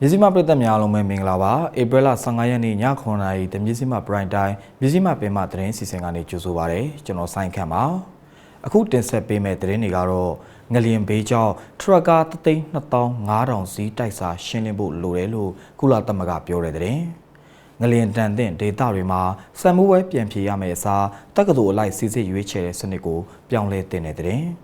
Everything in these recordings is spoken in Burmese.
မြစည်းမပြည်သက်များအားလုံးပဲမင်္ဂလာပါဧပြီလ15ရက်နေ့ည9:00နာရီတမြစည်းမပရိုင်တိုင်းမြစည်းမပင်မသတင်းစီစဉ်ကနေကြိုဆိုပါရစေကျွန်တော်ဆိုင်ခန့်ပါအခုတင်ဆက်ပေးမယ့်သတင်းတွေကတော့ငလျင်ဘေးကြောင့်ထရကာသသိန်း2500စီးတိုက်စာရှင်းလင်းဖို့လိုတယ်လို့ကုလသမဂ္ဂပြောတဲ့သတင်းငလျင်တန်တဲ့ဒေတာတွေမှာစံမိုးဝဲပြန်ဖြေရမယ့်အစားတက္ကသိုလ်အလိုက်စီစစ်ရွေးချယ်တဲ့စနစ်ကိုပြောင်းလဲတင်တဲ့သတင်းတ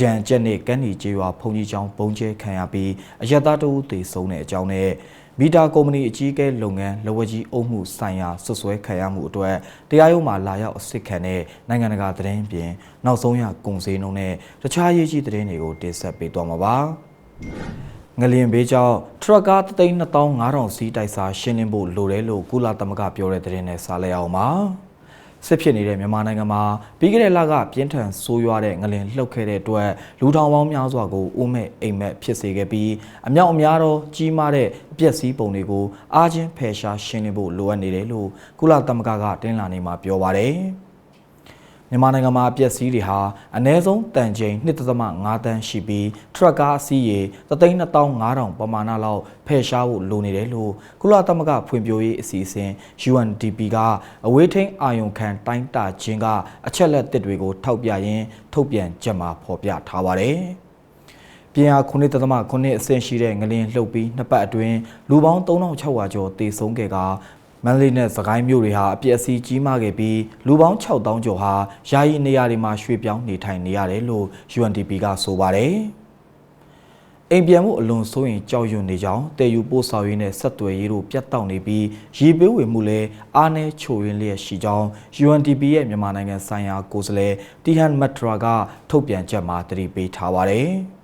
ကြံကျက်နဲ့ကန်းနီကျေးရွာဖုန်ကြီးကျောင်းပုံကျဲခံရပြီးအရက်သားတအုပ်သေဆုံးတဲ့အကြောင်းနဲ့မီတာကုမ္ပဏီအကြီးအကဲလုပ်ငန်းလဝကြီးအုပ်မှုဆိုင်ရာဆွဆွဲခံရမှုအတွက်တရားရုံးမှာလာရောက်အစစ်ခံတဲ့နိုင်ငံတကာသတင်းပြင်နောက်ဆုံးရကုန်စည်နှုန်းနဲ့တခြားရေးကြီးသတင်းတွေကိုတင်ဆက်ပေးသွားမှာပါငလျင်ဘေးကြောင့်ထရကာ32500စီးတိုက်စာရှင်းလင်းဖို့လိုတယ်လို့ကုလသမဂ္ဂပြောတဲ့သတင်းနဲ့စာလဲအောင်ပါ စစ်ဖြစ်နေတဲ့မြန်မာနိုင်ငံမှာပြီးခဲ့တဲ့လကပြင်းထန်ဆိုးရွားတဲ့ငလင်လှုပ်ခဲ့တဲ့အတွက်လူထောင်ပေါင်းများစွာကိုအိုးမဲ့အိမ်မက်ဖြစ်စေခဲ့ပြီးအမြောက်အများသောကြီးမားတဲ့အပျက်စီးပုံတွေကိုအားချင်းဖယ်ရှားရှင်းလင်းဖို့လိုအပ်နေတယ်လို့ကုလသမဂ္ဂကတင်းလာနေမှာပြောပါတယ်။ မြန်မာနိုင်ငံမှာအပျက်စီးတွေဟာအ ਨੇ ဆုံးတန်ချိန်1.5တန်းရှိပြီးထရက်ကားအစီးရေ32500ပမာဏလောက်ဖယ်ရှားဖို့လိုနေတယ်လို့ကုလသမဂ္ဂဖွံ့ဖြိုးရေးအစီအစဉ် UNDP ကအဝေးထိန်းအာယုံခံတိုင်းတာခြင်းကအချက်လက်တစ်တွေကို ထောက်ပြရင်းထုတ်ပြန်ချက်မှာဖော်ပြထားပါတယ်။ပြင်အား9.9အဆင့်ရှိတဲ့ငလင်လှုပ်ပြီးနှစ်ပတ်အတွင်းလူပေါင်း3600ကျော်သေဆုံးခဲ့က မန္တလေးနဲ့စကိုင်းမြို့တွေဟာအပြည့်အစည်ကြီးမားခဲ့ပြီးလူပေါင်း6000ကျော်ဟာယာယီနေရာတွေမှာရွှေ့ပြောင်းနေထိုင်နေရတယ်လို့ UNDP ကဆိုပါတယ်။အိမ်ပြန်မှုအလွန်စိုးရင်ကြောက်ရွံ့နေကြောင်းတည်ယူပို့ဆောင်ရေးနဲ့ဆက်သွယ်ရေးတို့ပြတ်တောက်နေပြီးရေပေးဝေမှုလည်းအားနည်းချို့ရင်းလျက်ရှိကြောင်း UNDP ရဲ့မြန်မာနိုင်ငံဆိုင်ရာကိုယ်စားလှယ်တီဟန်မက်ထရာကထုတ်ပြန်ချက်မှာတတိပေးထားပါတယ်။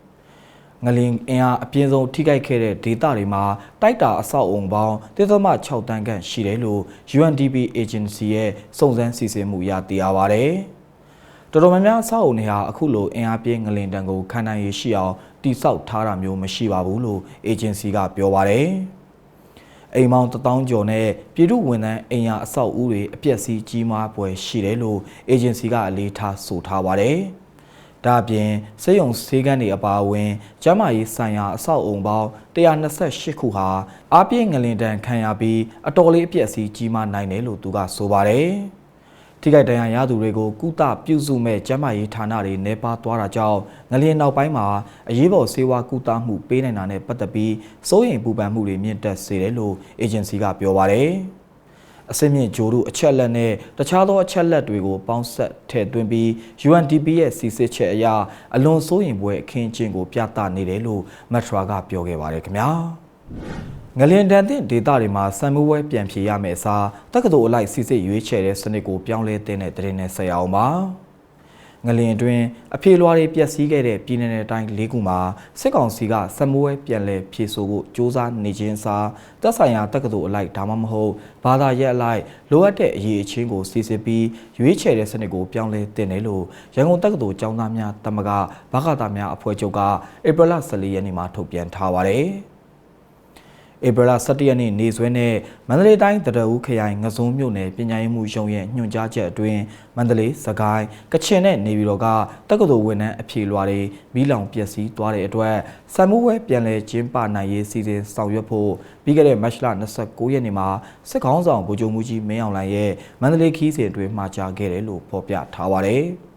ငလင်အင်အားအပြင်းဆုံးထိခိုက်ခဲ့တဲ့ဒေသတွေမှာတိုက်တာအဆောက်အုံပေါင်း1.6တန်းခန့်ရှိတယ်လို့ UNDP agency ရဲ့စုံစမ်းစစ်ဆေးမှုအရသိရပါဗျ။တော်တော်များများအဆောက်အုံတွေဟာအခုလိုအင်အားပြင်းငလင်တံကိုခံနိုင်ရရှိအောင်တိစောက်ထားတာမျိုးမရှိပါဘူးလို့ agency ကပြောပါတယ်။အိမ်မောင်တထောင်ကျော်နဲ့ပြည်သူဝန်ထမ်းအိမ်ယာအဆောက်အဦတွေအပျက်စီးကြီးမားပွဲရှိတယ်လို့ agency ကအလေးထားဆိုထားပါတယ်။ ဒါအပြင်စေယုံဆေးကန်းတွေအပါအဝင်ကျန်းမာရေးဆိုင်ရာအဆောက်အုံပေါင်း128ခုဟာအားပြည့်ငလင်တန်ခံရပြီးအတော်လေးအပျက်စီးကြီးမားနိုင်တယ်လို့သူကဆိုပါတယ်။ထိခိုက်ဒဏ်ရာရသူတွေကိုကုသပြုစုမဲ့ကျန်းမာရေးဌာနတွေနေပါသွားတာကြောင့်ငလျင်နောက်ပိုင်းမှာအရေးပေါ်ဆေးဝါးကုသမှုပေးနိုင်တာနဲ့ပတ်သက်ပြီးစိုးရိမ်ပူပန်မှုတွေမြင့်တက်စေတယ်လို့အေဂျင်စီကပြောပါတယ်။ အစင်းမြင့်ဂျိုတို့အချက်လက်နဲ့တခြားသောအချက်လက်တွေကိုပေါင်းဆက်ထည့်သွင်းပြီး UNDP ရဲ့စီစစ်ချက်အရအလွန်စိုးရိမ်ပွဲအခင်းအကျင်းကိုပြသနေတယ်လို့မက်ထရာကပြောခဲ့ပါတယ်ခင်ဗျာငလင်တန်တဲ့ဒေတာတွေမှာစံမိုးဝဲပြန်ဖြေရမယ့်အစားတက္ကသိုလ်အလိုက်စီစစ်ရွေးချယ်တဲ့စနစ်ကိုပြောင်းလဲတဲ့တဲ့တဲ့နဲ့ဆက်ရအောင်ပါ ငလင်အတွင်းအဖြေလွှာတွေပျက်စီးခဲ့တဲ့ပြည်내နယ်တိုင်း၄ခုမှာစစ်ကောင်စီကစမိုးဝဲပြန်လည်ဖြေဆိုဖို့စ조사နေခြင်းစာတပ်ဆိုင်ရာတက္ကသိုလ်အလိုက်ဒါမှမဟုတ်ဘာသာရပ်အလိုက်လိုအပ်တဲ့အရေးအချင်းကိုစီစစ်ပြီးရွေးချယ်တဲ့စနစ်ကိုပြောင်းလဲတင်တယ်လို့ရန်ကုန်တက္ကသိုလ်ကျောင်းသားများတမကဘကတာများအဖွဲ့ချုပ်ကဧပြီလ14ရက်နေ့မှာထုတ်ပြန်ထားပါတယ်။ ဧပြီလ17ရက်နေ့နေ့စွဲနဲ့မန္တလေးတိုင်းတရဦးခရိုင်ငစုံမြို့နယ်ပညာရေးမှုရုံးရဲ့ညွှန်ကြားချက်အတွင်းမန္တလေးစကိုင်းကချင်နဲ့နေပြည်တော်ကတက္ကသိုလ်ဝန်ထမ်းအဖြေလွှာတွေမိလောင်ပျက်စီးသွားတဲ့အတွက်စံမှုဝဲပြန်လည်ကျင်းပနိုင်ရေးစီစဉ်ဆောင်ရွက်ဖို့ပြီးခဲ့တဲ့မတ်လ29ရက်နေ့မှာစစ်ကောင်းဆောင်ဗိုလ်ချုပ်မှုကြီးမင်းအောင်လှိုင်ရဲ့မန္တလေးခီးစဉ်အတွင်းမှာကြားခဲ့တယ်လို့ဖော်ပြထားပါတယ်။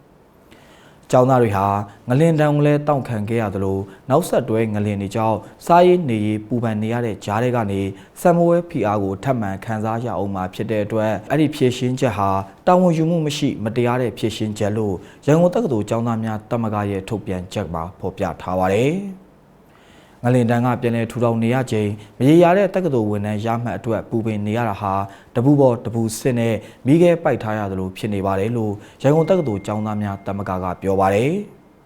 ကျောင်းသားတွေဟာငလင်တံကိုလည်းတောင့်ခံခဲ့ရသလိုနောက်ဆက်တွဲငလင်တွေကြောင့်စားရေးနေရေးပူပန်နေရတဲ့ကြားတွေကနေဆမ်မဝဲဖီအားကိုထပ်မံခံစားရအောင်မှာဖြစ်တဲ့အတွက်အဲ့ဒီဖြည့်ရှင်းချက်ဟာတာဝန်ယူမှုမရှိမတရားတဲ့ဖြည့်ရှင်းချက်လို့ရန်ကုန်တက္ကသိုလ်ကျောင်းသားများတမကရဲ့ထုတ်ပြန်ချက်မှာဖော်ပြထားပါတယ်။ ငလင်တန်းကပြန်လဲထူထောင်နေရချိန်မရေရတဲ့တက္ကသိုလ်ဝန်ထမ်းရမှတ်အတွက်ပူပင်နေရတာဟာတပူပေါ်တပူစစ်နဲ့မိခဲပိုက်ထားရသလိုဖြစ်နေပါတယ်လို့ရန်ကုန်တက္ကသိုလ်ကျောင်းသားများတမကကပြောပါတယ်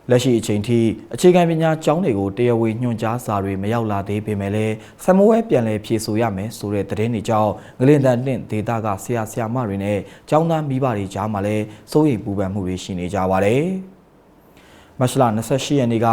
လက်ရှိအချိန်ထိအခြေခံပညာကျောင်းတွေကိုတရားဝင်ညွှန်ကြားစာတွေမရောက်လာသေးပေမဲ့လည်းဆမဝဲပြန်လည်ဖြေဆိုရမယ်ဆိုတဲ့သတင်းတွေကြောင့်ငလင်တန်နှင့်ဒေတာကဆရာဆရာမတွေနဲ့ကျောင်းသားမိဘတွေကြားမှာလည်းစိုးရိမ်ပူပန်မှုတွေရှိနေကြပါတယ်။ မမတ်လ28ရက်နေ့က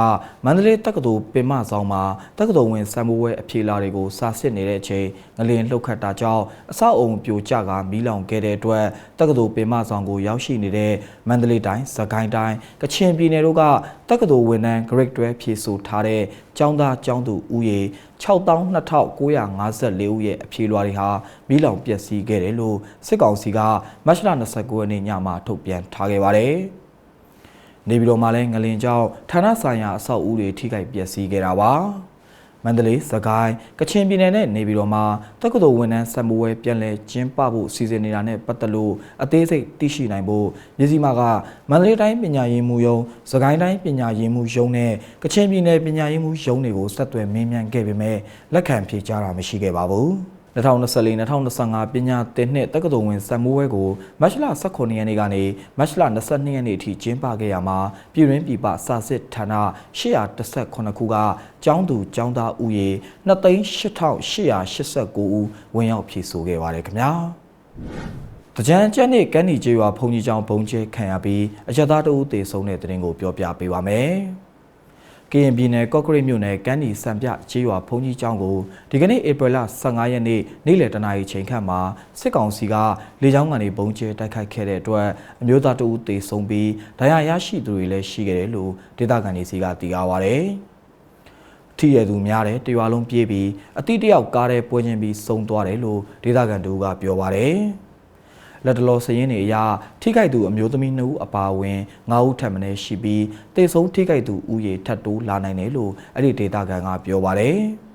မန္တလေးတက္ကသိုလ်ပင်မဆောင်မှာတက္ကသိုလ်ဝင်စံမိုးဝဲအဖြေလာတွေကိုစာစစ်နေတဲ့အချိန်ငလင်လှုပ်ခတ်တာကြောင့်အဆောက်အုံပြိုကျကမီးလောင်ခဲ့တဲ့အတွက်တက္ကသိုလ်ပင်မဆောင်ကိုရောက်ရှိနေတဲ့မန္တလေးတိုင်းစကိုင်းတိုင်းကချင်ပြည်နယ်တို့ကတက္ကသိုလ်ဝန်ထမ်း grade 12ဖြေဆိုထားတဲ့ကျောင်းသားကျောင်းသူဦးရေ62,954ဦးရဲ့အဖြေလွှာတွေဟာမီးလောင်ပျက်စီးခဲ့တယ်လို့စစ်ကောင်စီကမတ်လ29ရက်နေ့ညမှာထုတ်ပြန်ထားခဲ့ပါတယ်။ နေပြည်တော်မှာလည်းငလင်ကြောင့်ဌာနဆိုင်ရာအဆောက်အဦတွေထိခိုက်ပျက်စီးခဲ့တာပါ။မန္တလေးစကိုင်းကချင်ပြည်နယ်နဲ့နေပြည်တော်မှာတက္ကသိုလ်ဝန်ထမ်းစံမိုးဝဲပြန်လည်ကျင်းပဖို့စီစဉ်နေတာနဲ့ပတ်သက်လို့အသေးစိတ်သိရှိနိုင်ဖို့မြစည်းမကမန္တလေးတိုင်းပညာရေးမှူးရုံးစကိုင်းတိုင်းပညာရေးမှူးရုံးနဲ့ကချင်ပြည်နယ်ပညာရေးမှူးရုံးတွေကိုဆက်သွယ်မင်းမြန်ခဲ့ပေမဲ့လက်ခံဖြေကြားတာမရှိခဲ့ပါဘူး။ 2024-2025ပညာသင်နှစ်တက္ကသိုလ်ဝင်စံမိုးဝဲကိုမတ်လ18ရက်နေ့ကနေမတ်လ22ရက်နေ့အထိကျင်းပခဲ့ရမှာပြည်တွင်းပြည်ပစာစစ်ဌာန818ခုကကျောင်းသူကျောင်းသားဦးရေ2,8889ဦးဝင်ရောက်ဖြည့်ဆို့ခဲ့ပါတယ်ခင်ဗျာ။တကြံကျက်နေ့ကန်းနီကျေးရွာဘုံကြီးကျောင်းဘုံကျဲခံရပြီးအရသာတဦးတေဆုံးတဲ့တဲ့ရင်ကိုပြောပြပေးပါမယ်။ ကရင်ပြည်နယ်ကော့ကရိတ်မြို့နယ်ကမ်းနီစံပြကျေးရွာဘုံကြီးကျောင်းကိုဒီကနေ့ဧပြီလ15ရက်နေ့နေ့လယ်တနာရီချိန်ခန့်မှာစစ်ကောင်စီကလေကြောင်းကနေပုံကျဲတိုက်ခိုက်ခဲ့တဲ့အတွက်အမျိုးသားတဦးသေဆုံးပြီးဒဏ်ရာရရှိသူတွေလည်းရှိခဲ့တယ်လို့ဒေသခံတွေစီကသိရပါဗျ။ထိရသူများတဲ့တရွာလုံးပြေးပြီးအတိတယောက်ကားတဲ့ပွဲချင်းပြီးစုံသွားတယ်လို့ဒေသခံတို့ကပြောပါတယ်။ လက်တလောစရင်တွေအရထိခိုက်သူအမျိုးသမီး2ဦးအပါအဝင်9ဦးထပ်မံရှိပြီးတေဆုံးထိခိုက်သူဦးရေထပ်တိုးလာနိုင်တယ်လို့အဲ့ဒီဒေတာကန်ကပြောပါတယ်။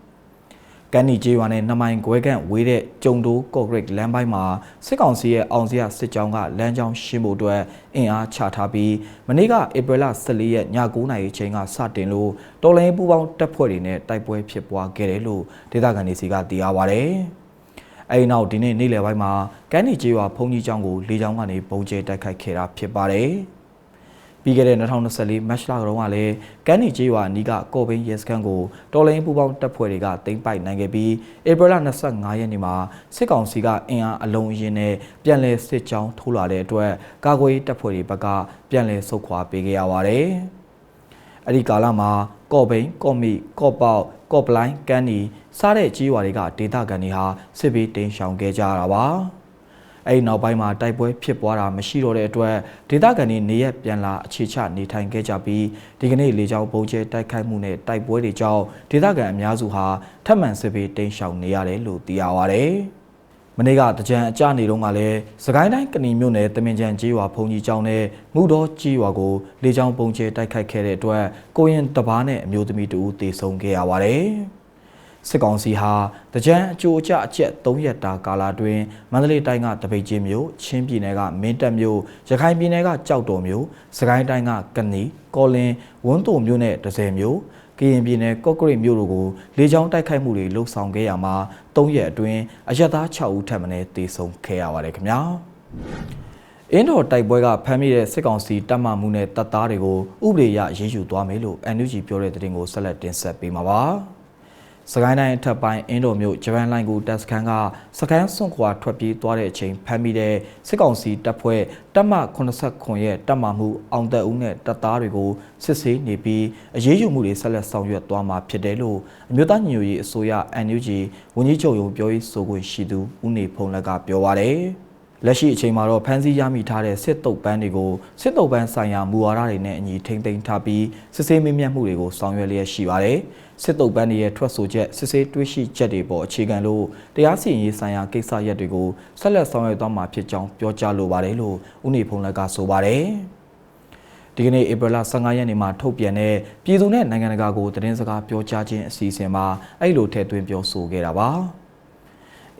ကန်နီကျေးရွာနဲ့နမိုင်ခွဲကန့်ဝေးတဲ့ကျုံတိုးကော့ဂရိတ်လမ်းပိုင်းမှာစစ်ကောင်စီရဲ့အောင်စရစစ်ကြောင်းကလမ်းကြောင်းရှင်းဖို့အတွက်အင်အားချထားပြီးမနေ့ကဧပြီလ14ရက်ည9:00နာရီချိန်ကစတင်လို့တော်လိုင်းပူပေါင်းတပ်ဖွဲ့တွေနဲ့တိုက်ပွဲဖြစ်ပွားခဲ့တယ်လို့ဒေသခံတွေစီကသိရပါဗျ။ အဲဒီနောက်ဒီနေ့နေ့လယ်ပိုင်းမှာကမ်းနီကျေးရွာဘုံကြီးကျောင်းကိုလေကြောင်းကနေပုံကျဲတိုက်ခိုက်ခဲ့တာဖြစ်ပါတယ်။ပြီးခဲ့တဲ့2024မတ်လကတုန်းကလည်းကမ်းနီကျေးရွာအနီးကကော်ဘင်းရဲစခန်းကိုတော်လိုင်းပူပေါင်းတပ်ဖွဲ့တွေကသိမ်းပိုက်နိုင်ခဲ့ပြီးဧပြီလ25ရက်နေ့မှာစစ်ကောင်စီကအင်အားအလုံးအင်းနဲ့ပြန်လည်စစ်ကြောင်းထိုးလာတဲ့အတွက်ကာကွယ်တပ်ဖွဲ့တွေဘက်ကပြန်လည်ဆုတ်ခွာပေးခဲ့ရပါတယ်။အဲ့ဒီကာလမှာကော့ဘိန်ကော့မီကော့ပေါက် ကော့ပလိုင်းကန်းနီစားတဲ့ကြီးရွာတွေကဒေသခံတွေဟာစစ်ဘေးတိမ်းရှောင်ခဲ့ကြတာပါအဲ့ဒီနောက်ပိုင်းမှာတိုက်ပွဲဖြစ်ပွားတာမရှိတော့တဲ့အတွက်ဒေသခံတွေနေရက်ပြန်လာအခြေချနေထိုင်ခဲ့ကြပြီးဒီကနေ့လေကြောင်းပုံကျဲတိုက်ခိုက်မှုနဲ့တိုက်ပွဲတွေကြောင့်ဒေသခံအများစုဟာထပ်မံစစ်ဘေးတိမ်းရှောင်နေရတယ်လို့သိရပါဗျ။ မနေ့ကတကြံအကြနေတုန်းကလည်းစကိုင်းတိုင်းကဏီမြို့နယ်တမင်ကြံကျေးရွာဘုံကြီးကျောင်းနဲ့ငုတော်ကျေးရွာကိုလေကြောင်းပုံကျဲတိုက်ခိုက်ခဲ့တဲ့အတွက်ကိုရင်တပားနဲ့အမျိုးသမီးတူတေဆုံးခဲ့ရပါတယ်။စစ်ကောင်စီဟာတကြံအကျိုးအကျအကျက်၃ရက်တာကာလတွင်မန္တလေးတိုင်းကတပိတ်ချင်းမြို့ချင်းပြည်နယ်ကမင်းတပ်မြို့ရခိုင်ပြည်နယ်ကကြောက်တော်မြို့စကိုင်းတိုင်းကကနီကော်လင်ဝန်းတုံမြို့နဲ့ဒဇယ်မြို့ ကရင်ပြည်နယ်ကော့ကရိတ်မြို့တို့ကိုလေကြောင်းတိုက်ခိုက်မှုတွေလှုပ်ဆောင်ခဲ့ရမှာ၃ရက်အတွင်းအရက်သား6ဦးထပ်မံတေဆုံးခဲ့ရပါတယ်ခင်ဗျာအင်းတော်တိုက်ပွဲကဖမ်းမိတဲ့စစ်ကောင်စီတပ်မမှုနဲ့တပ်သားတွေကိုဥပဒေရရေးယူသွားမယ်လို့ NUG ပြောတဲ့တဲ့တင်ကိုဆက်လက်တင်ဆက်ပေးမှာပါ။ စကိုင်းတိုင်းအထက်ပိုင်းအင်းတော်မြို့ဂျပန်လိုင်းကိုတပ်စခန်းကစခန်းစွန့်ခွာထွက်ပြေးသွားတဲ့အချိန်ဖမ်းမိတဲ့စစ်ကောင်စီတပ်ဖွဲ့တပ်မ89ရဲ့တပ်မမှုအောင်သက်ဦးနဲ့တပ်သားတွေကိုစစ်ဆေးနေပြီးအရေးယူမှုတွေဆက်လက်ဆောင်ရွက်သွားမှာဖြစ်တယ်လို့အမျိုးသားညီညွတ်ရေးအစိုးရ NUG ဝန်ကြီးချုပ်ရုံးပြောရေးဆိုခွင့်ရှိသူဦးနေဖုံးလက်ကပြောပါရယ်လက်ရှိအချိန်မှာတော့ဖမ်းဆီးရမိထားတဲ့စစ်တုပ်ပန်းတွေကိုစစ်တုပ်ပန်းဆိုင်ရာမူဝါဒတွေနဲ့အညီထိမ့်သိမ်းထားပြီးစစ်ဆေးမေးမြန်းမှုတွေကိုဆောင်ရွက်လျက်ရှိပါတယ်။ စစ်တုပ်ပန်းတွေရဲ့ထွက်ဆိုချက်စစ်ဆေးတွေးရှိချက်တွေပေါ်အခြေခံလို့တရားစီရင်ရေးဆိုင်ရာကိစ္စရပ်တွေကိုဆက်လက်ဆောင်ရွက်သွားမှာဖြစ်ကြောင်းပြောကြားလိုပါတယ်လို့ဦးနေဖုံးလက်ကဆိုပါတယ်ဒီကနေ့ဧပြီလ15ရက်နေ့မှာထုတ်ပြန်တဲ့ပြည်သူနဲ့နိုင်ငံတကာကိုသတင်းစကားပြောကြားခြင်းအစီအစဉ်မှာအဲ့လိုထည့်သွင်းပြောဆိုခဲ့တာပါ။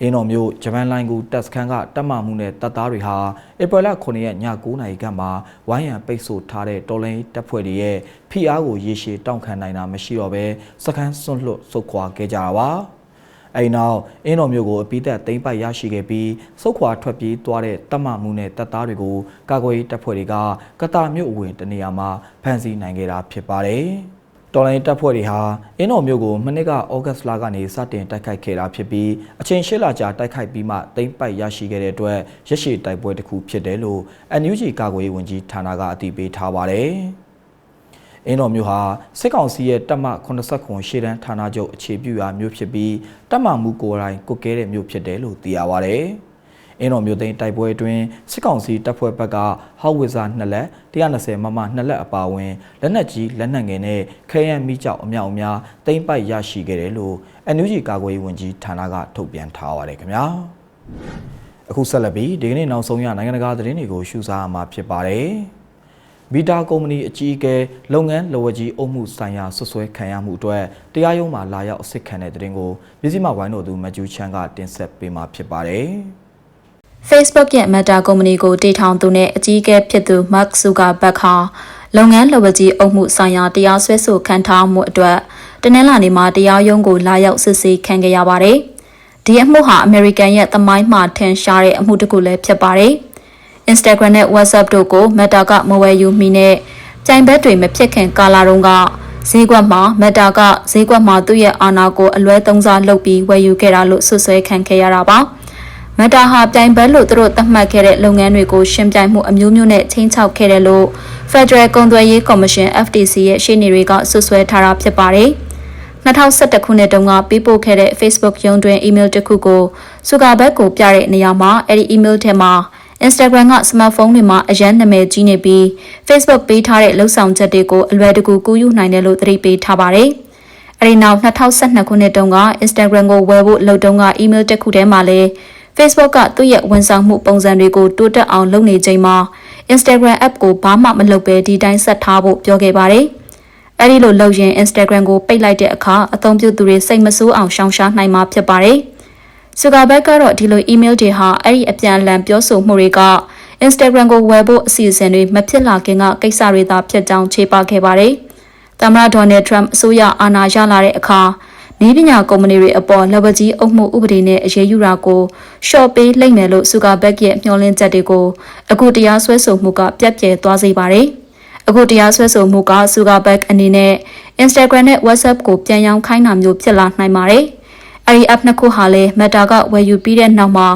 အင်းတော်မြို့ဂျပန်လိုင်းကူတပ်စခန်းကတပ်မမှုနဲ့တပ်သားတွေဟာဧပြီလ9ရက်ည9နာရီကမှဝိုင်းရံပိတ်ဆို့ထားတဲ့တော်လိုင်းတပ်ဖွဲ့တွေရဲ့ဖိအားကိုရေရှည်တောင့်ခံနိုင်တာမရှိတော့ဘဲစခန်းစွန့်လွတ်ဆုတ်ခွာခဲ့ကြတာပါအဲဒီနောက်အင်းတော်မျိုးကိုအပိသက်သိမ်းပိုက်ရရှိခဲ့ပြီးစုခွာထွက်ပြေးသွားတဲ့တပ်မမှုနဲ့တပ်သားတွေကိုကာကွယ်ရေးတပ်ဖွဲ့တွေကကတာမြို့အဝင်တနေရာမှာဖမ်းဆီးနိုင်ခဲ့တာဖြစ်ပါတယ်။ တော်လိုင်းတပ်ဖွဲ့တွေဟာအင်းတော်မြို့ကိုမနှစ်ကဩဂတ်လကနေစတင်တိုက်ခိုက်ခဲ့တာဖြစ်ပြီးအချိန်၈လကြာတိုက်ခိုက်ပြီးမှတိမ့်ပိုက်ရရှိခဲ့တဲ့အတွက်ရရှိတိုက်ပွဲတစ်ခုဖြစ်တယ်လို့ NUG ကာကွယ်ရေးဝန်ကြီးဌာနကအတည်ပြုထားပါတယ်။အအင်းတော်မျိုးဟာစစ်ကောင်စီရဲ့တပ်မ89ခွန်ရှေ့တန်းဌာနချုပ်အခြေပြုရာမျိုးဖြစ်ပြီးတပ်မမှုကိုယ်တိုင်ကုတ်ကဲတဲ့မျိုးဖြစ်တယ်လို့သိရပါဗျ။ အင်းတော်မျိုးသိန်းတိုက်ပွဲအတွင်းစစ်ကောင်စီတပ်ဖွဲ့ဘက်ကဟောက်ဝစ်ဇာ2လက်120မမ2လက်အပါအဝင်လက်နက်ကြီးလက်နက်ငယ်နဲ့ခဲယမ်းမိကြောက်အမြောက်အများတိမ့်ပိုက်ရရှိခဲ့တယ်လို့ NUG ကာကွယ်ရေးဝန်ကြီးဌာနကထုတ်ပြန်ထားပါတယ်ခင်ဗျာ။အခုဆက်လက်ပြီးဒီကနေ့နောက်ဆုံးရနိုင်ငံတကာသတင်းတွေကိုရှုစားရမှာဖြစ်ပါတယ်။မီတာကုမ္ပဏီအကြီးအကဲလုပ်ငန်းလော်ဝကြီးအုပ်မှုဆိုင်ရာဆွဆွဲခံရမှုအတွက်တရားရုံးမှာလာရောက်အစစ်ခံတဲ့တဲ့တင်ကိုပြည်စည်းမဝိုင်းတော်သူမကျူချန်ကတင်ဆက်ပေးမှာဖြစ်ပါတယ်။ Facebook ရဲ့ Meta ကုမ္ပဏီကိုတည်ထောင်သူနဲ့အကြီးအကဲဖြစ်သူ Mark Zuckerberg ဟာလုပ်ငန်းလော်ဝကြီးအုပ်မှုဆိုင်ရာတရားစွဲဆိုခံထားမှုအတွက်တနင်္လာနေ့မှာတရားရုံးကိုလာရောက်စစ်ဆေးခံခဲ့ရပါတယ်။ဒီအမှုဟာ American ရဲ့သမိုင်းမှာထင်ရှားတဲ့အမှုတစ်ခုလည်းဖြစ်ပါတယ်။ Instagram နဲ့ WhatsApp တို့ကို Meta ကမဝယ်ယူမိနဲ့ကြိုင်ဘက်တွေမဖြစ်ခင်ကာလတုန်းကဈေးကွက်မှာ Meta ကဈေးကွက်မှာသူ့ရဲ့အာဏာကိုအလွဲသုံးစားလုပ်ပြီးဝယ်ယူခဲ့တာလို့ဆွဆွဲခံခဲ့ရတာပါ။ မက်တာဟာပြိုင်ဘက်လို့သူတို့သတ်မှတ်ခဲ့တဲ့လုပ်ငန်းတွေကိုရှင်းပြိုင်မှုအမျိုးမျိုးနဲ့ချင်းချောက်ခဲ့တယ်လို့ Federal ကုန်သွယ်ရေးကော်မရှင် FTC ရဲ့ရှေ့နေတွေကဆွဆွဲထားတာဖြစ်ပါတယ်။2011ခုနှစ်တုန်းကပေးပို့ခဲ့တဲ့ Facebook ရုံးတွင် email တစ်ခုကိုဆူကာဘက်ကိုပြတဲ့နေရာမှာအဲ့ဒီ email ထဲမှာ Instagram က smartphone တွေမှာအရန်နာမည်ကြီးနေပြီး Facebook ပေးထားတဲ့လှုပ်ဆောင်ချက်တွေကိုအလွယ်တကူကူးယူနိုင်တယ်လို့သတိပေးထားပါတယ်။အဲဒီနောက်2012ခုနှစ်တုန်းက Instagram ကိုဝယ်ဖို့လုပ်တုန်းက email တစ်ခုထဲမှာလည်း Facebook ကသူ့ရဲ့ဝန်ဆောင်မှုပုံစံတွေကိုတိုးတက်အောင်လုပ်နေချိန်မှာ Instagram app ကိုဘာမှမလုပ်ဘဲဒီတိုင်းဆက်ထားဖို့ပြောခဲ့ပါတယ်။အဲဒီလိုလုပ်ရင် Instagram ကိုပိတ်လိုက်တဲ့အခါအသုံးပြုသူတွေစိတ်မဆိုးအောင်ရှောင်ရှားနိုင်မှာဖြစ်ပါတယ်။ Zuckerberg ကတော့ဒီလို email တွေဟာအဲ့ဒီအပြန်အလှန်ပြောဆိုမှုတွေက Instagram ကိုဝယ်ဖို့အစီအစဉ်တွေမဖြစ်လာခင်ကကိစ္စတွေသာဖြစ်ကြောင်းခြေပခဲ့ပါတယ်။သမ္မတဒေါ်နယ်ထရမ့်အစိုးရအာဏာရလာတဲ့အခါ နီးပညာကုမ္ပဏီတွေအပေါ်လက်ဝကြီးအုပ်မှုဥပဒေနဲ့အရေးယူတာကိုရှော့ပေးလိုက်မယ်လို့ဆူကာဘက်ရဲ့မျှော်လင့်ချက်တွေကိုအခုတရားစွဲဆိုမှုကပြတ်ပြဲသွားစေပါတယ်။အခုတရားစွဲဆိုမှုကဆူကာဘက်အနေနဲ့ Instagram နဲ့ WhatsApp ကိုပြန်ရောင်းခိုင်းတာမျိုးဖြစ်လာနိုင်ပါတယ်။အဲဒီ app နှစ်ခုဟာလည်း Meta ကဝယ်ယူပြီးတဲ့နောက်မှာ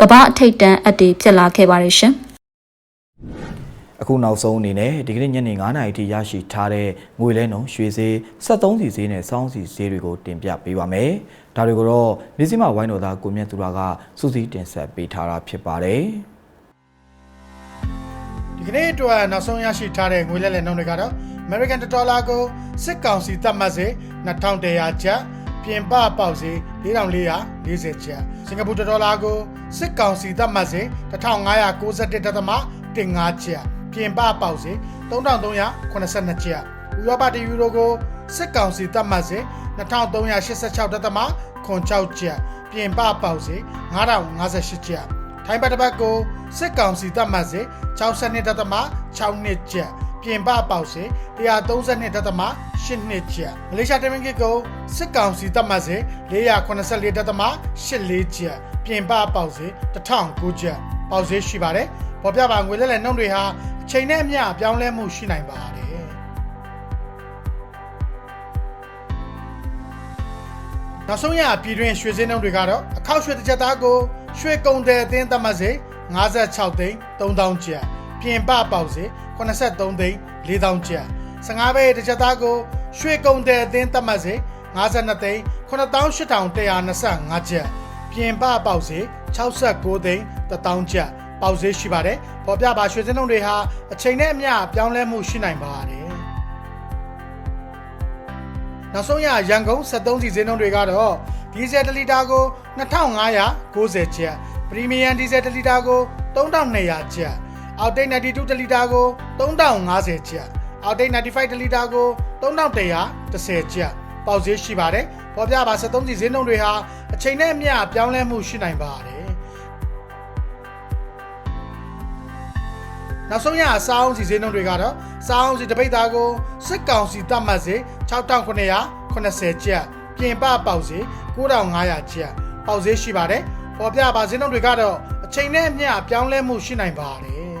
ကမ္ဘာအထိတ်တန်းအပ်တွေဖြစ်လာခဲ့ပါတယ်ရှင်။ အခုနောက်ဆုံးအနေနဲ့ဒီကနေ့ညနေ9:00နာရီထိရရှိထားတဲ့ငွေလဲနှုန်းရွှေဈေး73စီဈေးနဲ့စောင်းစီဈေးတွေကိုတင်ပြပေးပါမယ်။ဒါတွေကိုတော့မြစည်းမဝိုင်းတော်သားကိုမြတ်သူရကစူးစီးတင်ဆက်ပေးထားတာဖြစ်ပါတယ်။ဒီကနေ့အတွက်နောက်ဆုံးရရှိထားတဲ့ငွေလဲလှယ်နှုန်းတွေကတော့ American Dollar ကိုစစ်ကောင်စီသတ်မှတ်စေ2100ကျပ်ပြင်ပပေါက်စေ4440ကျပ်စင်ကာပူဒေါ်လာကိုစစ်ကောင်စီသတ်မှတ်စေ1591.15ကျပ် ပြင်ပပေါက်စေ3382ကျပ်ဥရောပတယူရိုကိုစစ်ကောင်စီသတ်မှတ်စေ2386.6ကျပ်ပြင်ပပေါက်စေ9058ကျပ်ထိုင်းဘတ်တစ်ပတ်ကိုစစ်ကောင်စီတပ်မှတ်စေ62.6နှစ်ကျပ်ပြင်ပပေါက်စေ132.8နှစ်ကျပ်မလေးရှားတမင်ကစ်ကိုစစ်ကောင်စီတပ်မှတ်စေ484.84ကျပ်ပြင်ပပေါက်စေ1009ကျပ်ပေါက်စေရှိပါတယ်ပေါ်ပြပါငွေလဲလဲနှုန်းတွေဟာအ ချိန်နဲ့အမျှပြောင်းလဲမှုရှိနိုင်ပါတယ်နောက်ဆုံးရပြည်တွင်းရွှေစင်းနှုန်းတွေကတော့အခောက်ရွှေတစ်ချက်သားကိုရွှေကုံတဲ့အသင်းသတ်မှတ်စေ56သိန်း3000ကျပ်ပြင်ပပေါက်စေ83သိန်း4000ကျပ်15ဘဲတစ်ချက်သားကိုရွှေကုံတဲ့အသင်းသတ်မှတ်စေ52သိန်း98,125ကျပ်ပြင်ပပေါက်စေ69သိန်း1000ကျပ် ပေါက်စေရှိပါတယ်ပေါ်ပြပါရွှေစင်းနှုန်းတွေဟာအချိန်နဲ့အမျှပြောင်းလဲမှုရှိနိုင်ပါတယ်နောက်ဆုံးရရန်ကုန်73စီဈေးနှုန်းတွေကတော့ဒီဇယ်1လီတာကို2590ကျပ်ပရီမီယံဒီဇယ်1လီတာကို3200ကျပ်အောက်တိတ်92တလီတာကို3050ကျပ်အောက်တိတ်95တလီတာကို3110ကျပ်ပေါက်ဈေးရှိပါတယ်ပေါ်ပြပါ73စီဈေးနှုန်းတွေဟာအချိန်နဲ့အမျှပြောင်းလဲမှုရှိနိုင်ပါတယ် နောက်ဆုံးရအစားအောင်စီဈေးနှုန်းတွေကတော့စားအောင်စီတပိတ်သားကိုစစ်ကောင်စီတတ်မှတ်စေ6980ကျပ်ပြင်ပပေါက်စေ9500ကျပ်ပေါက်ဈေးရှိပါတယ်ပေါ်ပြပါဈေးနှုန်းတွေကတော့အချိန်နဲ့အမျှပြောင်းလဲမှုရှိနိုင်ပါတယ်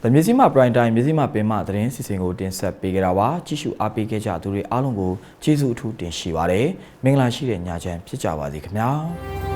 ။ဗမြစီမပရိုင်တိုင်းမြစီမပင်မသတင်းစီစဉ်ကိုတင်ဆက်ပေးကြတာပါ။ကြည့်ရှုအားပေးခဲ့ကြသူတွေအားလုံးကိုကျေးဇူးအထူးတင်ရှိပါတယ်။မင်္ဂလာရှိတဲ့ညချမ်းဖြစ်ကြပါစေခင်ဗျာ။